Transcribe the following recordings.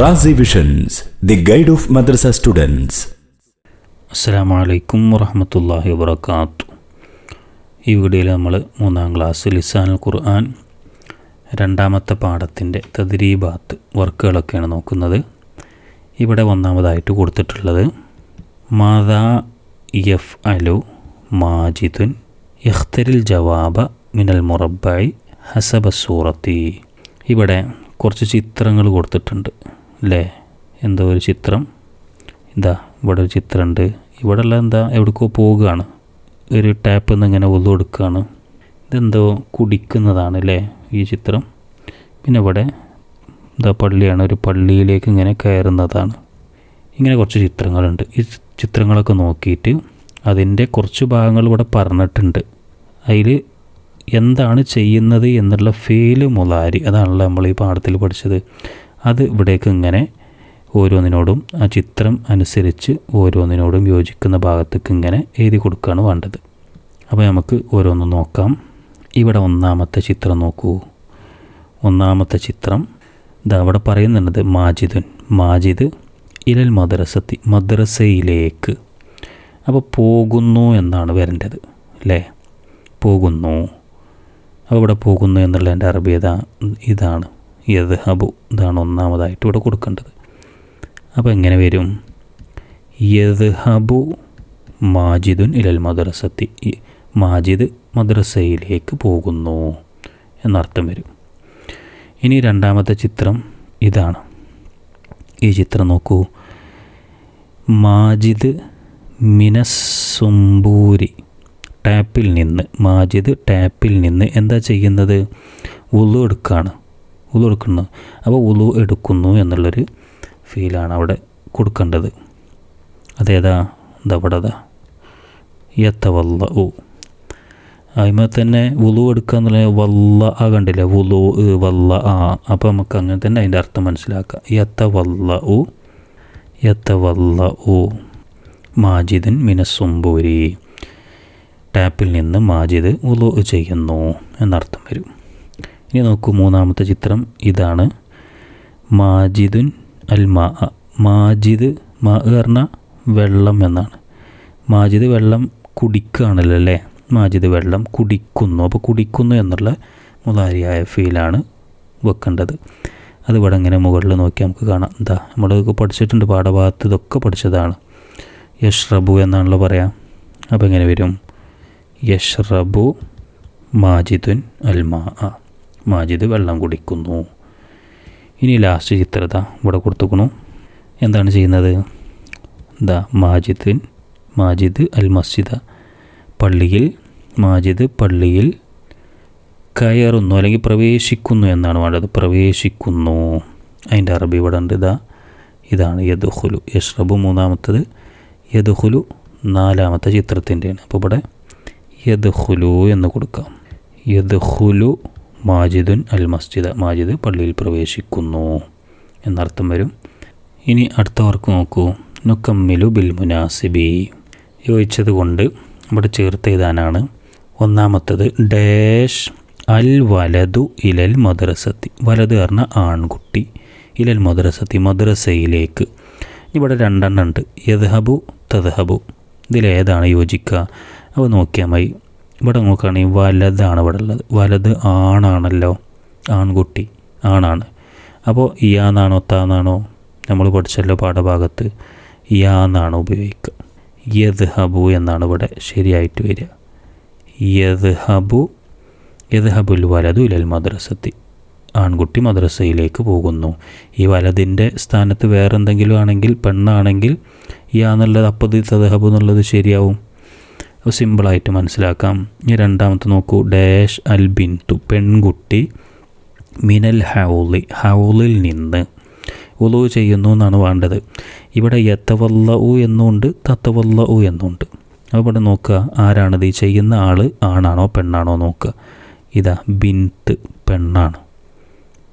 Razi visions the guide of madrasa students അസ്സാം വലൈക്കും വറഹമത്തല്ലാഹി വാത്തു ഈ വീഡിയോയിൽ നമ്മൾ മൂന്നാം ക്ലാസ് ലിസാനുൽ ഖുർആൻ രണ്ടാമത്തെ പാഠത്തിന്റെ തദ്രീബാത്ത് വർക്കുകളൊക്കെയാണ് നോക്കുന്നത്. ഇവിടെ ഒന്നാമതായിട്ട് കൊടുത്തിട്ടുള്ളത് മാതാ യഫ് അലു മാജിദുൻ യഖ്തരിൽ ജവാബ മിനൽ മുറബായി ഹസബ സൂറത്തി. ഇവിടെ കുറച്ച് ചിത്രങ്ങൾ കൊടുത്തിട്ടുണ്ട്. അല്ലേ എന്തോ ഒരു ചിത്രം. എന്താ ഇവിടെ ഒരു ചിത്രമുണ്ട്. ഇവിടെ ഉള്ള എന്താ എവിടേക്കോ പോവുകയാണ്. ഒരു ടാപ്പിൽ നിന്ന് ഇങ്ങനെ ഒതു കൊടുക്കുകയാണ് ഇതെന്തോ കുടിക്കുന്നതാണ് അല്ലേ ഈ ചിത്രം. പിന്നെ ഇവിടെ എന്താ പള്ളിയാണ് ഒരു പള്ളിയിലേക്ക് ഇങ്ങനെ കയറുന്നതാണ്. ഇങ്ങനെ കുറച്ച് ചിത്രങ്ങളുണ്ട്. ഈ ചിത്രങ്ങളൊക്കെ നോക്കിയിട്ട് അതിന്റെ കുറച്ച് ഭാഗങ്ങൾ ഇവിടെ പറഞ്ഞിട്ടുണ്ട്. അതിൽ എന്താണ് ചെയ്യുന്നത് എന്നുള്ള ഫീൽ മുലാരി അതാണല്ലോ നമ്മൾ ഈ പാഠത്തിൽ പഠിച്ചത്. അത് ഇവിടേക്ക് ഇങ്ങനെ ഓരോന്നിനോടും ആ ചിത്രം അനുസരിച്ച് ഓരോന്നിനോടും യോജിക്കുന്ന ഭാഗത്തേക്ക് ഇങ്ങനെ എഴുതി കൊടുക്കുകയാണ് വേണ്ടത്. അപ്പോൾ നമുക്ക് ഓരോന്ന് നോക്കാം. ഇവിടെ ഒന്നാമത്തെ ചിത്രം നോക്കൂ. ഒന്നാമത്തെ ചിത്രം. ഇതാ അവിടെ പറയുന്നുണ്ട് മാജിദുൻ. മാജിദ് ഇലൽ മദ്രസത്തി മദ്രസയിലേക്ക്. അപ്പോൾ പോകുന്നു എന്നാണ് വരേണ്ടത് അല്ലേ? പോകുന്നു. അപ്പോൾ ഇവിടെ പോകുന്നു എന്നുള്ളതിന്റെ അറബി ഇതാണ്. യദ്ഹബു. ഇതാണ് ഒന്നാമതായിട്ട് ഇവിടെ കൊടുക്കേണ്ടത്. അപ്പോൾ എങ്ങനെ വരും? യദ്ഹബു മാജിദുൻ ഇലൽ മദ്രസത്തി. മാജിദ് മദ്രസയിലേക്ക് പോകുന്നു എന്നർത്ഥം വരും. ഇനി രണ്ടാമത്തെ ചിത്രം ഇതാണ്. ഈ ചിത്രം നോക്കൂ. മാജിദ് മിനസുംബൂരി ടാപ്പിൽ നിന്ന് മാജിദ് ടാപ്പിൽ നിന്ന് എന്താ ചെയ്യുന്നത്? ഉള്ളു എടുക്കുകയാണ് ഉളു എടുക്കുന്നു അപ്പോൾ ഉലു എടുക്കുന്നു എന്നുള്ളൊരു ഫീലാണ് അവിടെ കൊടുക്കേണ്ടത്. അതേതാ ദവടത യത്തവല്ല ഉ അതിമ തന്നെ ഉലു എടുക്കുക എന്നുള്ള വല്ല ആ കണ്ടില്ല? ഉലു വല്ല ആ. അപ്പോൾ നമുക്ക് അങ്ങനെ തന്നെ അതിന്റെ അർത്ഥം മനസ്സിലാക്കാം. യത്തവല്ല ഉ യത്തവല്ല ഉ മാജിദൻ മിനസുംബൂരി ടാപ്പിൽ നിന്ന് മാജിദ് ഉലു ചെയ്യുന്നു എന്നർത്ഥം വരും. ഇനി നോക്കൂ മൂന്നാമത്തെ ചിത്രം ഇതാണ്. മാജിദുൻ അൽ മാ മാജിദ് മാ പറഞ്ഞാൽ വെള്ളം എന്നാണ്. മാജിദ് വെള്ളം കുടിക്കുകയാണല്ലോ അല്ലേ മാജിദ് വെള്ളം കുടിക്കുന്നു. അപ്പോൾ കുടിക്കുന്നു എന്നുള്ള മുതാരിയായ ഫീലാണ് വെക്കേണ്ടത്. അത് ഇവിടെ ഇങ്ങനെ മുകളിൽ നോക്കി നമുക്ക് കാണാം. എന്താ നമ്മളൊക്കെ പഠിച്ചിട്ടുണ്ട്. പാഠഭാഗത്ത് ഇതൊക്കെ പഠിച്ചതാണ്. യഷ്റബു എന്നാണല്ലോ പറയാം. അപ്പോൾ എങ്ങനെ വരും? യഷ്റബു മാജിദുൻ അൽമാ. മാജിദ് വെള്ളം കുടിക്കുന്നു. ഇനി ലാസ്റ്റ് ചിത്രത ഇവിടെ കൊടുത്തുക്കണു. എന്താണ് ചെയ്യുന്നത്? The Majid Majid al Masjid. പള്ളിയിൽ മാജിദ് പള്ളിയിൽ കയറുന്നു അല്ലെങ്കിൽ പ്രവേശിക്കുന്നു എന്നാണ് വേണ്ടത്. പ്രവേശിക്കുന്നു. അതിന്റെ അറബി ഇവിടെ ഉണ്ട് ഇതാ ഇതാണ് യദുഹുലു യഷ്റബു മൂന്നാമത്തത്. യദുഹുലു നാലാമത്തെ ചിത്രത്തിന്റെയാണ്. അപ്പോൾ ഇവിടെ യദുഹുലു എന്ന് കൊടുക്കാം. യദുഹുലു മാജിദുൻ അൽ മസ്ജിദ്. മാജിദ് പള്ളിയിൽ പ്രവേശിക്കുന്നു. എന്നർത്ഥം വരും. ഇനി അടുത്ത വർക്ക് നോക്കൂ. നുക്കമ്മിലു ബിൽ മുനാസിബി. യോജിച്ചത് കൊണ്ട് ഇവിടെ ചേർത്ത് എഴുതാനാണ്. ഒന്നാമത്തത് ഡാഷ് അൽ വലതു ഇലൽ മദ്രസത്തി. വലത് പറഞ്ഞ ആൺകുട്ടി. ഇലൽ മദ്രസത്തി മദ്രസയിലേക്ക്. ഇവിടെ രണ്ടെണ്ണം ഉണ്ട്. യദ്ഹബു തദ്ഹബു. ഇതിലേതാണ് യോജിക്കുക. അപ്പോൾ നോക്കിയാൽ മതി. ഇവിടെ നോക്കുകയാണെങ്കിൽ വലതാണ് ഇവിടെ ഉള്ളത്. വലത് ആണാണല്ലോ. ആൺകുട്ടി. ആണാണ്. അപ്പോൾ ഇയാന്നാണോ താന്നാണോ നമ്മൾ പഠിച്ചല്ലോ പാഠഭാഗത്ത്. യാന്നാണ് ഉപയോഗിക്കുക. യദ് ഹബു എന്നാണ് ഇവിടെ ശരിയായിട്ട് വരിക. യദ് ഹബു യദ് ഹബുൽ വലതു ഇലൽ മദ്രസത്തി. ആൺകുട്ടി മദ്രസയിലേക്ക് പോകുന്നു. ഈ വലതിന്റെ സ്ഥാനത്ത് വേറെന്തെങ്കിലും ആണെങ്കിൽ പെണ്ണാണെങ്കിൽ യാന്നുള്ളത് അപ്പതി തദ്ഹബു എന്നുള്ളത് ശരിയാവും. സിമ്പിളായിട്ട് മനസ്സിലാക്കാം. ഇനി രണ്ടാമത്തെ നോക്കൂ. ഡാഷ് അൽ ബിന്തു പെൺകുട്ടി മിനൽ ഹൗലി ഹൗലിൽ നിന്ന്. ഉലു ചെയ്യുന്നു എന്നാണ് വേണ്ടത്. ഇവിടെ യത്തവല്ല ഉ എന്നുണ്ട് തത്തവല്ല ഉ എന്നുണ്ട്. അപ്പോൾ ഇവിടെ നോക്കുക ആരാണിത് ഈ ചെയ്യുന്ന ആൾ ആണാണോ പെണ്ണാണോ നോക്കുക. ഇതാ ബിൻത്ത് പെണ്ണാണ്.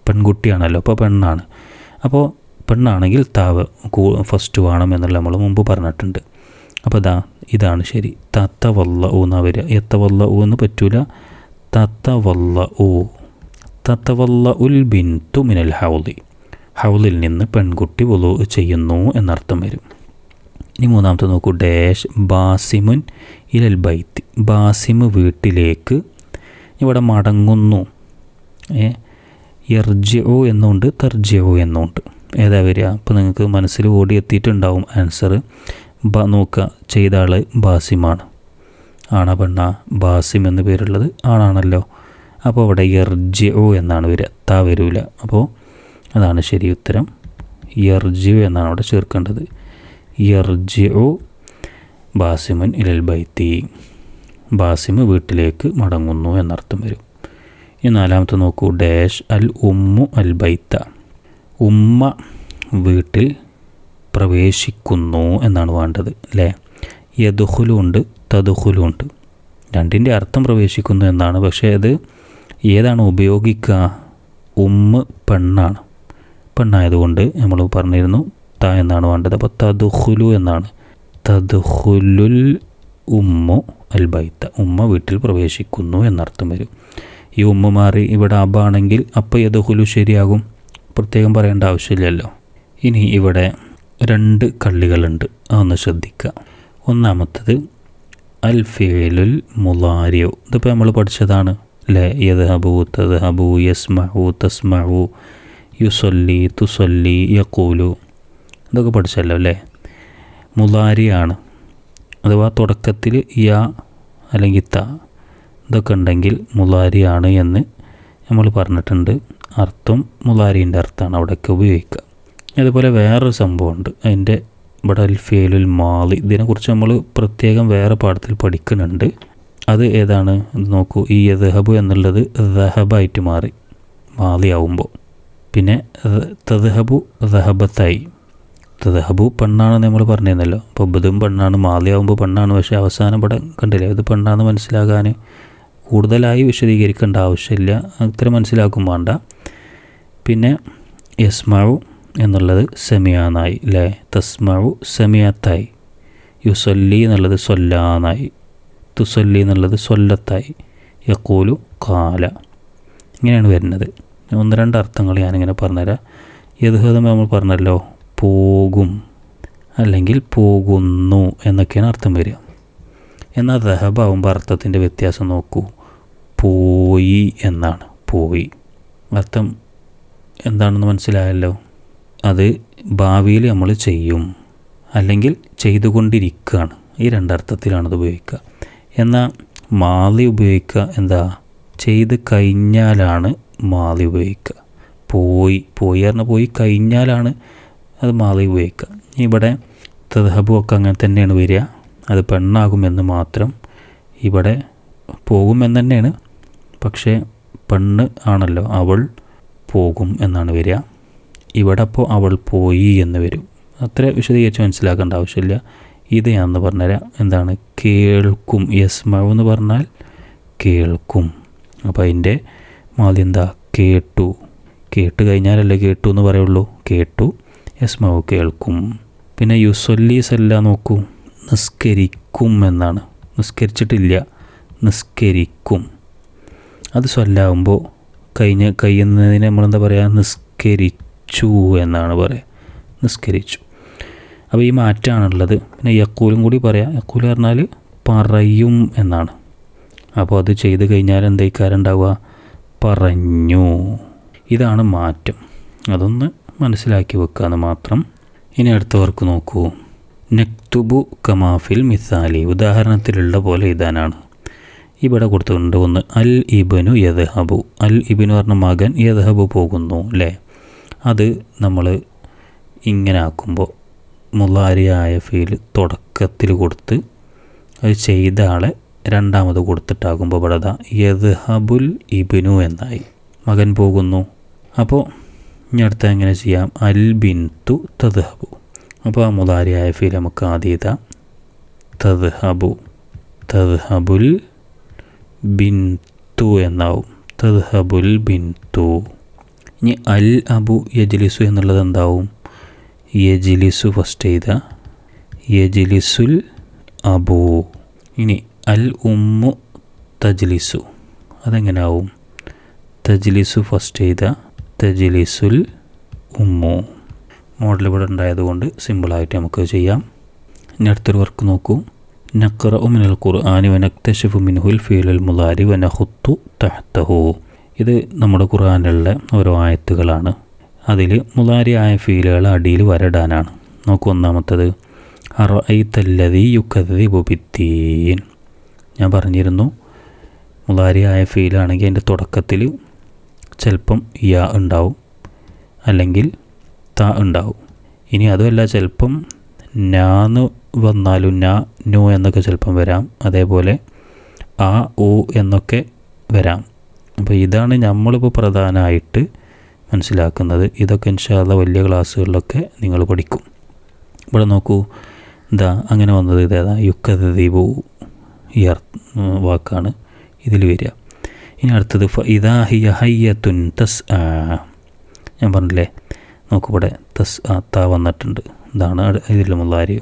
പെൺകുട്ടിയാണല്ലോ അപ്പോൾ പെണ്ണാണ്. അപ്പോൾ പെണ്ണാണെങ്കിൽ താവ് ഫസ്റ്റ് വേണം എന്നുള്ള നമ്മൾ മുമ്പ് പറഞ്ഞിട്ടുണ്ട്. അപ്പോൾ ഇതാ ഇതാണ് ശരി. തത്ത വല്ല ഊ എന്നാ വരിക. എത്ത വല്ല ഊ എന്ന് പറ്റൂല. തത്ത വല്ല ഊ തത്ത വല്ല ഉൽ ബിൻതു മിനൽ ഹൗലി. ഹൗലിൽ നിന്ന് പെൺകുട്ടി വലു ചെയ്യുന്നു എന്നർത്ഥം വരും. ഇനി മൂന്നാമത്തെ നോക്കൂ. ഡാഷ് ബാസിമുൻ ഇലൽ ബൈത്തി. ബാസിമ് വീട്ടിലേക്ക് ഇവിടെ മടങ്ങുന്നു. ഏ? എർജിഒ എന്നുണ്ട് തർജിഒ എന്നുണ്ട്. ഏതാ വരിക? അപ്പോൾ നിങ്ങൾക്ക് മനസ്സിൽ ഓടി എത്തിയിട്ടുണ്ടാവും ആൻസർ ബ നോക്കുക ചെയ്ത ആൾ ബാസിമാണ്. ആണ പെണ്ണ ബാസിം എന്ന് പേരുള്ളത് ആണാണല്ലോ. അപ്പോൾ അവിടെ യർജിഉ എന്നാണ് വരിക താ വരൂല. അപ്പോൾ അതാണ് ശരി ഉത്തരം. യർജിഉ എന്നാണ് അവിടെ ചേർക്കേണ്ടത്. യർജിഉ ബാസിമുൻ ഇലൽ ബൈത്തി. ബാസിമ് വീട്ടിലേക്ക് മടങ്ങുന്നു എന്നർത്ഥം വരും. ഈ നാലാമത്തെ നോക്കൂ ഡാഷ് അൽ ഉമ്മു അൽ ബൈത്ത. ഉമ്മ വീട്ടിൽ പ്രവേശിക്കുന്നു എന്നാണ് വേണ്ടത് അല്ലേ യദുഹുലും ഉണ്ട് തദുഹുലും ഉണ്ട് രണ്ടിന്റെ അർത്ഥം പ്രവേശിക്കുന്നു എന്നാണ് പക്ഷേ അത് ഏതാണ് ഉപയോഗിക്കുക? ഉമ്മ പെണ്ണാണ്. പെണ്ണായതുകൊണ്ട് നമ്മൾ പറഞ്ഞിരുന്നു ത എന്നാണ് വേണ്ടത് അപ്പോൾ തദുഹുലു എന്നാണ്. തദുഹുലുൽ ഉമ്മു അൽ ബൈത്ത. ഉമ്മ വീട്ടിൽ പ്രവേശിക്കുന്നു എന്നർത്ഥം വരും. ഈ ഉമ്മ മാറി ഇവിടെ അബാണെങ്കിൽ അപ്പോൾ യദുഹുലു ശരിയാകും? പ്രത്യേകം പറയേണ്ട ആവശ്യമില്ലല്ലോ. ഇനി ഇവിടെ രണ്ട് കള്ളികളുണ്ട്. അതൊന്ന് ശ്രദ്ധിക്കുക. ഒന്നാമത്തത് അൽ ഫേലുൽ മുലാരിയോ ഇതിപ്പോൾ നമ്മൾ പഠിച്ചതാണ് അല്ലേ യദ്ഹബു തദ്ഹബു യസ്മഹു തസ്മഹു യുസൊല്ലി തുസൊല്ലി യക്കൂലു ഇതൊക്കെ പഠിച്ചല്ലോ അല്ലേ മുലാരിയാണ് അഥവാ തുടക്കത്തിൽ യ അല്ലെങ്കിൽ ത ഇതൊക്കെ ഉണ്ടെങ്കിൽ മുലാരിയാണ് എന്ന് നമ്മൾ പറഞ്ഞിട്ടുണ്ട്. അർത്ഥം മുലാരിന്റെ അർത്ഥമാണ് അവിടെയൊക്കെ ഉപയോഗിക്കുക. അതുപോലെ വേറൊരു സംഭവമുണ്ട്. അതിന്റെ ഇവിടെ അൽഫേലുൽ മാലി ഇതിനെക്കുറിച്ച് നമ്മൾ പ്രത്യേകം വേറെ പാഠത്തിൽ പഠിക്കുന്നുണ്ട്. അത് ഏതാണ്? നോക്കൂ. ഈ യദ്ഹബ് എന്നുള്ളത് ദഹബായിട്ട് മാറി മാലി ആവുമ്പോൾ പിന്നെ തദ്ഹബു ദഹബത്തായി. തദ്ഹബു പെണ്ണാണ് നമ്മൾ പറഞ്ഞിരുന്നല്ലോ. അപ്പോൾ ബുധും പെണ്ണാണ് മാലി ആവുമ്പോൾ പെണ്ണാണ്. പക്ഷേ അവസാനം ഇവിടെ കണ്ടില്ലേ? ഇത് പെണ്ണാണെന്ന് മനസ്സിലാകാൻ കൂടുതലായി വിശദീകരിക്കേണ്ട ആവശ്യമില്ല. അത്ര മനസ്സിലാക്കും വേണ്ട. പിന്നെ യസ്മാവു എന്നുള്ളത് സെമിയാന്നായി അല്ലേ തസ്മഴു സെമിയാത്തായി. യുസല്ലി എന്നുള്ളത് സൊല്ലാന്നായി. തുസല്ലി എന്നുള്ളത് സൊല്ലത്തായി. യക്കൂലു കാല ഇങ്ങനെയാണ് വരുന്നത്. ഒന്ന് രണ്ട് അർത്ഥങ്ങൾ ഞാനിങ്ങനെ പറഞ്ഞുതരാം. യദ്ഹതം നമ്മൾ പറഞ്ഞല്ലോ പോകും. അല്ലെങ്കിൽ പോകുന്നു എന്നൊക്കെയാണ് അർത്ഥം വരിക. എന്നാൽ ദഹബാവുമ്പോൾ അർത്ഥത്തിന്റെ വ്യത്യാസം നോക്കൂ. പോയി എന്നാണ്. പോയി. അർത്ഥം എന്താണെന്ന് മനസ്സിലായല്ലോ? അത് ഭാവിയിൽ നമ്മൾ ചെയ്യും അല്ലെങ്കിൽ ചെയ്തുകൊണ്ടിരിക്കുകയാണ്. ഈ രണ്ടർത്ഥത്തിലാണ് അത് ഉപയോഗിക്കുക. എന്നാൽ മാലി ഉപയോഗിക്കുക എന്താ? ചെയ്ത് കഴിഞ്ഞാലാണ് മാലി ഉപയോഗിക്കുക. പോയി പോയി പറഞ്ഞാൽ പോയി കഴിഞ്ഞാലാണ് അത് മാലി ഉപയോഗിക്കുക. ഇവിടെ തദ്ഹബും ഒക്കെ അങ്ങനെ തന്നെയാണ് വരിക. അത് പെണ്ണാകുമെന്ന് മാത്രം ഇവിടെ പോകുമെന്ന് തന്നെയാണ്. പക്ഷേ പെണ്ണ് ആണല്ലോ അവൾ പോകും എന്നാണ് വരിക. ഇവിടെ അപ്പോൾ അവൾ പോയി എന്ന് വരും. അത്ര വിശദീകരിച്ച് മനസ്സിലാക്കേണ്ട ആവശ്യമില്ല. ഇത് ഞാനെന്ന് പറഞ്ഞുതരാം. എന്താണ്? കേൾക്കും. യസ്മവ് എന്ന് പറഞ്ഞാൽ കേൾക്കും. അപ്പോൾ അതിന്റെ മാതി എന്താ? കേട്ടു. കേട്ട് കഴിഞ്ഞാലല്ലേ കേട്ടു എന്ന് പറയുള്ളൂ. കേട്ടു. യസ്മവ് കേൾക്കും. പിന്നെ യുസൊല്ലീസ് എല്ലാം നോക്കൂ. നിസ്കരിക്കും എന്നാണ്. നിസ്കരിച്ചിട്ടില്ല. നിസ്കരിക്കും. അത് സ്വല്ലാവുമ്പോൾ കഴിഞ്ഞ കഴിയുന്നതിന് നമ്മളെന്താ പറയുക നിസ്കരിച്ചു എന്നാണ് പറയുക നിസ്കരിച്ചു. അപ്പോൾ ഈ മാറ്റമാണുള്ളത് പിന്നെ യക്കൂലും കൂടി പറയാം. യക്കൂൽ പറഞ്ഞാൽ പറയും എന്നാണ്. അപ്പോൾ അത് ചെയ്ത് കഴിഞ്ഞാൽ എന്തേക്കാരുണ്ടാവുക പറഞ്ഞു. ഇതാണ് മാറ്റം. അതൊന്ന് മനസ്സിലാക്കി വെക്കാന്ന് മാത്രം. ഇനി അടുത്തവർക്ക് നോക്കൂ. നെക്തുബു കമാഫിൽ മിസാലി. ഉദാഹരണത്തിലുള്ള പോലെ ഇതാനാണ് ഇവിടെ കൊടുത്തിട്ടുണ്ട് ഒന്ന് അൽ ഇബനു യദ്ഹബു. അൽ ഇബിന് പറഞ്ഞ മകൻ യദ്ഹബു പോകുന്നു അല്ലേ? അത് നമ്മൾ ഇങ്ങനെ ആക്കുമ്പോൾ മുലാരിയായ ഫീൽ തുടക്കത്തിൽ കൊടുത്ത് അത് ചെയ്ത ആളെ രണ്ടാമത് കൊടുത്തിട്ടാകുമ്പോൾ ഇവിടെ ദാ യദ്ഹബുൽ ഇബിനു എന്നായി. മകൻ പോകുന്നു. അപ്പോൾ ഇനി അടുത്ത എങ്ങനെ ചെയ്യാം? അൽ ബിൻതു തദ്ഹബു. അപ്പോൾ ആ മുതാരിയായ ഫീൽ നമുക്ക് ആദ്യം ഇതാ. തദ്ഹബു. തദ്ഹബുൽ ബിൻതു എന്നാവും. തദ്ഹബുൽ ബിൻതു ഇനി അൽ അബു യജിലിസു എന്നുള്ളത് എന്താവും? യജിലിസു ഫസ്റ്റ് ചെയ്ത യജിലിസുൽ അബു. ഇനി അൽ ഉമ്മു തജ്ലിസു. അതെങ്ങനെയാവും തജ്ലിസു ഫസ്റ്റ് ചെയ്ത തജ്ലിസുൽ ഉമ്മു. മോഡൽ ഇവിടെ ഉണ്ടായതുകൊണ്ട് സിമ്പിളായിട്ട് നമുക്ക് ചെയ്യാം. ഇനി അടുത്തൊരു വർക്ക് നോക്കൂ. നക്കറ ഉമിനൽ ഖുർആാനി വനക്തഷഫു മിൻഹുൽ ഫീലുൽ മുലാരി വനഹുത്തു തഹ്തഹു. ഇത് നമ്മുടെ ഖുർആാനിലുള്ള ഓരോ ആയത്തുകളാണ്. അതിൽ മുതാരിയായ ഫീലുകൾ അടിയിൽ വരടാനാണ്. നോക്കൂ ഒന്നാമത്തത്. അറൈത്തല്ലതി യുക്കതി ബുബിത്തീൻ ഞാൻ പറഞ്ഞിരുന്നു മുതാരിയായ ഫീലാണെങ്കിൽ അതിന്റെ തുടക്കത്തിൽ ചിലപ്പം യാ ഉണ്ടാവും അല്ലെങ്കിൽ ത ഉണ്ടാവും. ഇനി അതുമല്ല ചിലപ്പം നാന്ന് വന്നാലും നാ നു എന്നൊക്കെ ചിലപ്പം വരാം. അതേപോലെ ആ ഉ എന്നൊക്കെ വരാം. അപ്പോൾ ഇതാണ് നമ്മളിപ്പോൾ പ്രധാനമായിട്ട് മനസ്സിലാക്കുന്നത്. ഇതൊക്കെ ഇൻഷാല്ല വലിയ ക്ലാസ്സുകളിലൊക്കെ നിങ്ങൾ പഠിക്കും. ഇവിടെ നോക്കൂ. ഇതാ അങ്ങനെ വന്നത്. ഇതേതാ യുക്കതീപു ഈ വാക്കാണ് ഇതിൽ വരിക. ഇനി അടുത്തത് ഇതാ ഹിയ ഹയ്യത്തുൻ തസ് ഞാൻ പറഞ്ഞില്ലേ? നോക്കിവിടെ തസ് ആ ത വന്നിട്ടുണ്ട്. ഇതാണ് ഇതിൽ മുള്ളാരി.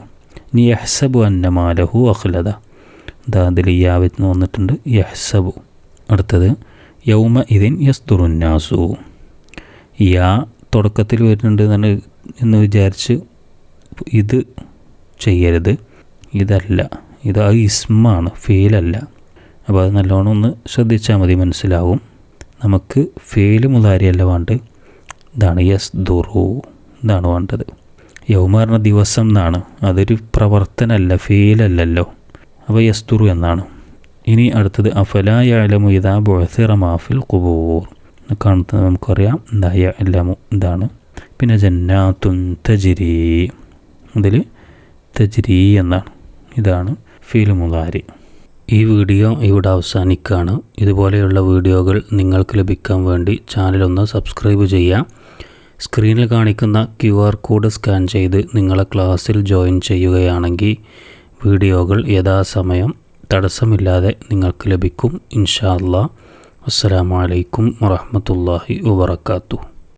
ഇനി യഹ്സബു അന്നമാലഹു അഖ്ലത ഇതാ അതിൽ യാവിത്ത് വന്നിട്ടുണ്ട്. യഹ്സബു. അടുത്തത് യൗമ ഇതിൻ യസ്തുറുന്നാസു യാ തുടക്കത്തിൽ വരുന്നുണ്ട് എന്നാണ് എന്ന് വിചാരിച്ച് ഇത് ചെയ്യരുത്. ഇതല്ല. ഇത് ആ ഇസ്മാണ് ഫെയിലല്ല അപ്പോൾ അത് നല്ലോണം ഒന്ന് ശ്രദ്ധിച്ചാൽ മതി മനസ്സിലാവും. നമുക്ക് ഫെയിൽ മുതാരിയല്ല വേണ്ടത്. ഇതാണ് യസ് ദുറു ഇതാണ് വേണ്ടത്. യൗമ പറഞ്ഞ ദിവസം എന്നാണ്. അതൊരു പ്രവർത്തനമല്ല ഫെയിലല്ലല്ലോ അപ്പോൾ യസ്തുറു എന്നാണ്. ഇനി അടുത്തത് അഫലായാലമു ഇതാ ബുഴസിറ മാഫിൽ കുബൂർ കാണുന്നത് നമുക്കറിയാം എന്തായ എല്ലാമു ഇതാണ്. പിന്നെ ജന്നാത്തുൻ തജിരി. അതിൽ തജിരി എന്നാണ്. ഇതാണ് ഫീൽ മുതാരി ഈ വീഡിയോ ഇവിടെ അവസാനിക്കുകയാണ്. ഇതുപോലെയുള്ള വീഡിയോകൾ നിങ്ങൾക്ക് ലഭിക്കാൻ വേണ്ടി ചാനലൊന്ന് സബ്സ്ക്രൈബ് ചെയ്യാം സ്ക്രീനിൽ കാണിക്കുന്ന ക്യു ആർ കോഡ് സ്കാൻ ചെയ്ത് നിങ്ങളെ ക്ലാസ്സിൽ ജോയിൻ ചെയ്യുകയാണെങ്കിൽ വീഡിയോകൾ യഥാസമയം തടസ്സമില്ലാതെ നിങ്ങൾക്ക് ലഭിക്കും. ഇൻഷാ അല്ലാ. അസ്സാം അലൈക്കും വറഹ്മത്തുള്ളാഹി വബറകാതുഹു.